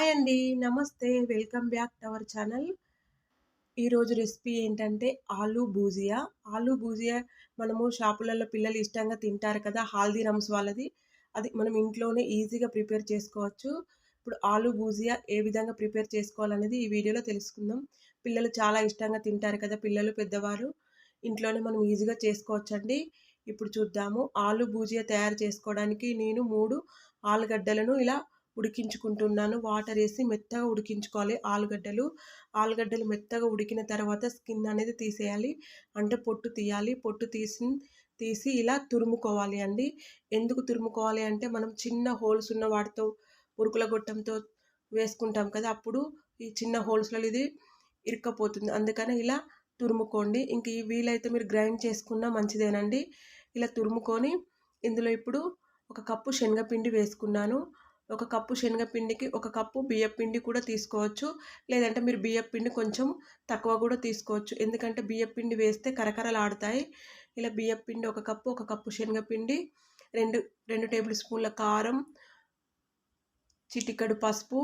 Hi అండి. నమస్తే. Welcome back to our channel. ఈరోజు రెసిపీ ఏంటంటే ఆలూ భూజియా ఆలూ భూజియా మనము షాపులలో పిల్లలు ఇష్టంగా తింటారు కదా హాల్దీరామ్స్ వాళ్ళది. అది మనం ఇంట్లోనే ఈజీగా ప్రిపేర్ చేసుకోవచ్చు. ఇప్పుడు ఆలూ భూజియా ఏ విధంగా ప్రిపేర్ చేసుకోవాలనేది ఈ వీడియోలో తెలుసుకుందాం. పిల్లలు చాలా ఇష్టంగా తింటారు కదా పిల్లలు పెద్దవారు. ఇంట్లోనే మనం ఈజీగా చేసుకోవచ్చండి. ఇప్పుడు చూద్దాము. ఆలు భూజియా తయారు చేసుకోవడానికి నేను మూడు ఆలుగడ్డలను ఇలా ఉడికించుకుంటున్నాను. వాటర్ వేసి మెత్తగా ఉడికించుకోవాలి. ఆలుగడ్డలు ఆలుగడ్డలు మెత్తగా ఉడికిన తర్వాత స్కిన్ అనేది తీసేయాలి. అంటే పొట్టు తీయాలి. పొట్టు తీసి తీసి ఇలా తురుముకోవాలి అండి. ఎందుకు తురుముకోవాలి అంటే మనం చిన్న హోల్స్ ఉన్న వాటితో ఉరుకుల గొట్టంతో వేసుకుంటాం కదా అప్పుడు ఈ చిన్న హోల్స్లలో ఇది ఇరుక్కపోతుంది. అందుకని ఇలా తురుముకోండి. ఇంక ఈ వీలైతే మీరు గ్రైండ్ చేసుకున్నా మంచిదేనండి. ఇలా తురుముకొని ఇందులో ఇప్పుడు ఒక కప్పు శనగపిండి వేసుకున్నాను. ఒక కప్పు శనగపిండికి ఒక కప్పు బియ్యపిండి కూడా తీసుకోవచ్చు. లేదంటే మీరు బియ్యపిండి కొంచెం తక్కువ కూడా తీసుకోవచ్చు. ఎందుకంటే బియ్యపిండి వేస్తే కరకరలాడుతాయి. ఇలా బియ్యపిండి ఒక కప్పు ఒక కప్పు శనగపిండి రెండు రెండు టేబుల్ స్పూన్ల కారం చిటికడు పసుపు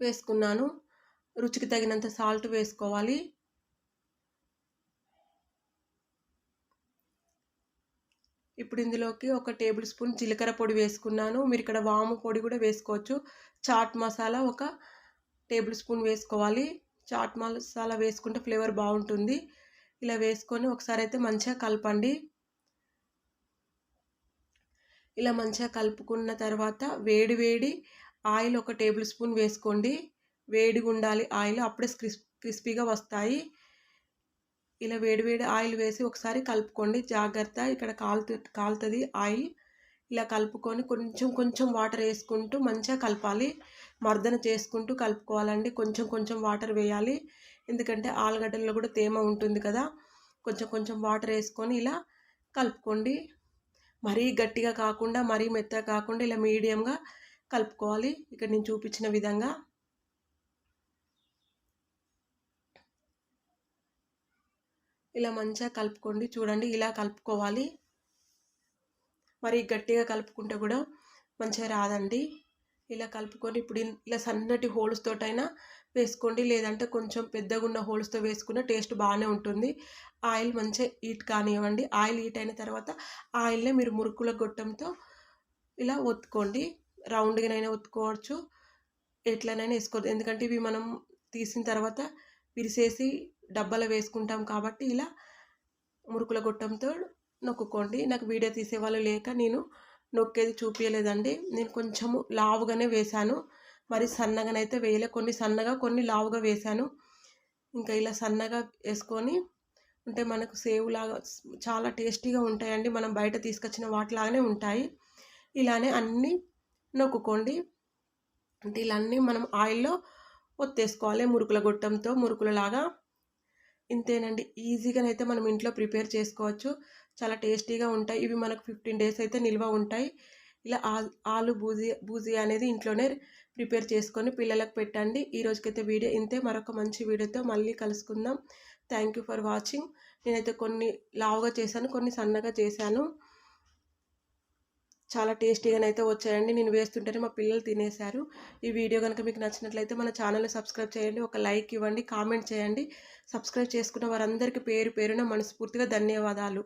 వేసుకున్నాను. రుచికి తగినంత సాల్ట్ వేసుకోవాలి. ఇప్పుడు ఇందులోకి ఒక టేబుల్ స్పూన్ జీలకర్ర పొడి వేసుకున్నాను. మీరు ఇక్కడ వాము పొడి కూడా వేసుకోవచ్చు. చాట్ మసాలా ఒక టేబుల్ స్పూన్ వేసుకోవాలి. చాట్ మసాలా వేసుకుంటే ఫ్లేవర్ బాగుంటుంది. ఇలా వేసుకొని ఒకసారి అయితే మంచిగా కలపండి. ఇలా మంచిగా కలుపుకున్న తర్వాత వేడి వేడి ఆయిల్ ఒక టేబుల్ స్పూన్ వేసుకోండి. వేడిగా ఉండాలి ఆయిల్ అప్పుడే క్రిస్ క్రిస్పీగా వస్తాయి. ఇలా వేడివేడి ఆయిల్ వేసి ఒకసారి కలుపుకోండి. జాగ్రత్త. ఇక్కడ కాలుతు కాలుతుంది ఆయిల్. ఇలా కలుపుకొని కొంచెం కొంచెం వాటర్ వేసుకుంటూ మంచిగా కలపాలి. మర్దన చేసుకుంటూ కలుపుకోవాలండి. కొంచెం కొంచెం వాటర్ వేయాలి. ఎందుకంటే ఆలుగడ్డల్లో కూడా తేమ ఉంటుంది కదా. కొంచెం కొంచెం వాటర్ వేసుకొని ఇలా కలుపుకోండి. మరీ గట్టిగా కాకుండా మరీ మెత్తగా కాకుండా ఇలా మీడియంగా కలుపుకోవాలి. ఇక్కడ నేను చూపించిన విధంగా. ఇలా మంచిగా కలుపుకోండి. చూడండి ఇలా కలుపుకోవాలి. మరి గట్టిగా కలుపుకుంటే కూడా మంచిగా రాదండి. ఇలా కలుపుకొని ఇప్పుడు ఇలా సన్నటి హోల్స్ తోటైనా వేసుకోండి. లేదంటే కొంచెం పెద్దగా ఉన్న హోల్స్తో వేసుకున్న టేస్ట్ బాగానే ఉంటుంది. ఆయిల్ మంచిగా హీట్ కానివ్వండి. ఆయిల్ హీట్ అయిన తర్వాత ఆయిల్నే మీరు మురుకుల గొట్టంతో ఇలా ఒత్తుకోండి. రౌండ్గానైనా ఒత్తుకోవచ్చు. ఎట్లనైనా వేసుకోవచ్చు. ఎందుకంటే ఇవి మనం తీసిన తర్వాత విరిసేసి డబ్బాలో వేసుకుంటాం కాబట్టి ఇలా మురుకుల గొట్టంతో నొక్కుకోండి. నాకు వీడియో తీసేవాళ్ళు లేక నేను నొక్కేది చూపించలేదండి నేను కొంచెము లావుగానే వేశాను. మరి సన్నగానైతే వేయలే. కొన్ని సన్నగా కొన్ని లావుగా వేశాను. ఇంకా ఇలా సన్నగా వేసుకొని ఉంటే మనకు సేవ్ లాగా చాలా టేస్టీగా ఉంటాయండి. మనం బయట తీసుకొచ్చిన వాటిలాగానే ఉంటాయి. ఇలానే అన్నీ నొక్కుకోండి. అంటే ఇలా అన్నీ మనం ఆయిల్లో ఒత్తేసుకోవాలి మురుకుల గొట్టంతో మురుకులలాగా. ఇంతేనండి. ఈజీగానైతే మనం ఇంట్లో ప్రిపేర్ చేసుకోవచ్చు. చాలా టేస్టీగా ఉంటాయి. ఇవి మనకు ఫిఫ్టీన్ డేస్ అయితే నిల్వ ఉంటాయి. ఇలా ఆలు బూజీ బూజీ అనేది ఇంట్లోనే ప్రిపేర్ చేసుకొని పిల్లలకు పెట్టండి. ఈ రోజుకైతే వీడియో ఇంతే. మరొక మంచి వీడియోతో మళ్ళీ కలుసుకుందాం. Thank you for watching. నేనైతే కొన్ని లావుగా చేశాను కొన్ని సన్నగా చేశాను. చాలా టేస్టీగానైతే వచ్చాయండి. నేను వేస్తుంటేనే మా పిల్లలు తినేశారు. ఈ వీడియో కనుక మీకు నచ్చినట్లయితే మన ఛానల్ని సబ్స్క్రైబ్ చేయండి. ఒక లైక్ ఇవ్వండి కామెంట్ చేయండి. సబ్స్క్రైబ్ చేసుకున్న వారందరికీ పేరు పేరున మనస్ఫూర్తిగా ధన్యవాదాలు.